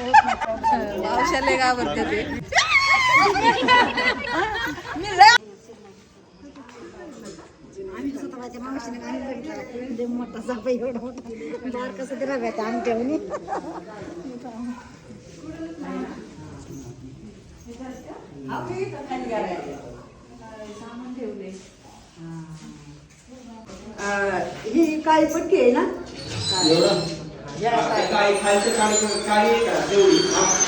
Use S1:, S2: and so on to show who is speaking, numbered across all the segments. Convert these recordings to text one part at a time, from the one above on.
S1: मावशाले घाबरते ते?
S2: मोठा साप एवढा बार कसं ते
S3: ही काळी पट्टी आहे ना?
S4: काही खालचं काळी काळी आहे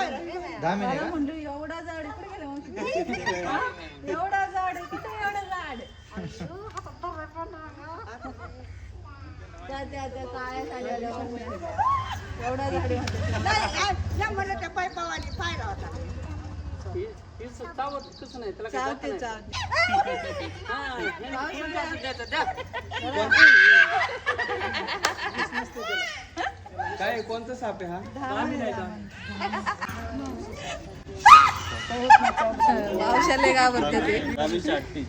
S1: म्हणलं एवढा झाड आहे, कुठे गेला मग? हा? एवढा झाड आहे, कुठे एवढा झाड त्या त्या त्या काळ्या साड्या एवढा
S3: त्या पायपावाली होता.
S4: काय कोणतं साप आहे हा?
S1: मावशाले घाबरते ते.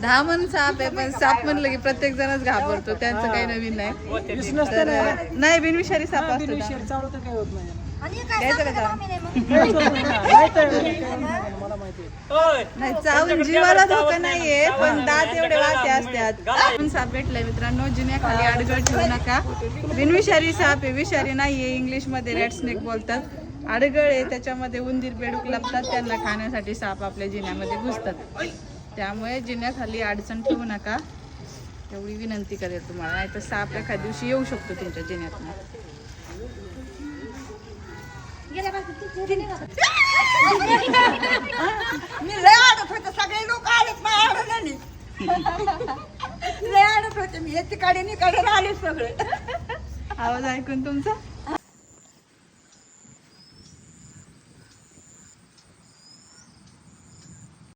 S1: दहा मन साप आहे पण साप म्हणलं की प्रत्येक जणच घाबरतो. त्यांचं काही नवीन नाही. नाही बिनविषारी साप
S2: नाही
S1: चावून जीवाला धोका नाहीये पण दात एवढे वाटे असतात. साप भेटलाय मित्रांनो जिन्याखाली आडगळ ठेवू नका. बिनविषारी साप आहे विषारी नाहीये. इंग्लिशमध्ये रेड स्नेक बोलतात. आडगळ आहे त्याच्यामध्ये उंदीर बेडूक लपतात त्यांना खाण्यासाठी साप आपल्या जिन्यामध्ये घुसतात. त्यामुळे जिन्याखाली अडचण ठेवू नका. एवढी विनंती करेल तुम्हाला. नाही तर साप एखाद्या दिवशी येऊ शकतो तुमच्या जिन्यातून.
S3: सगळे लोक लय आडत होते मी. एकीकडे निकडे आले सगळे.
S1: आवाज ऐकून तुमचा?